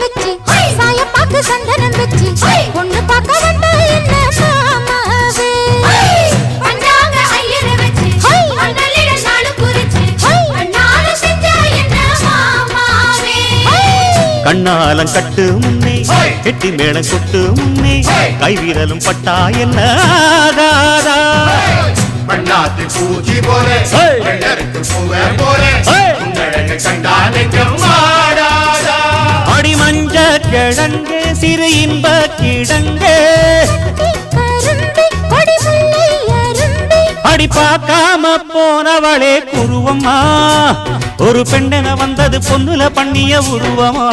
வச்சு சாயப்பாக்கு சந்தனம் வச்சு பொண்ணு பார்க்க வந்தா என்ன மாமாவே கண்ணாலம் கட்டு முன்னே கெட்டி மேளம் கொட்டு முன்னே கைவிரலும் பட்டா என்ன ஆகாதா? பண்ணாத்து பூச்சி போல பூவே போல அடி மஞ்ச கிழங்கே சிறு இன்ப கிழங்கே. அடி பார்க்காம போனவளே குருவம்மா. ஒரு பெண்ணென வந்தது பொண்ணுல பண்ணிய உருவமா.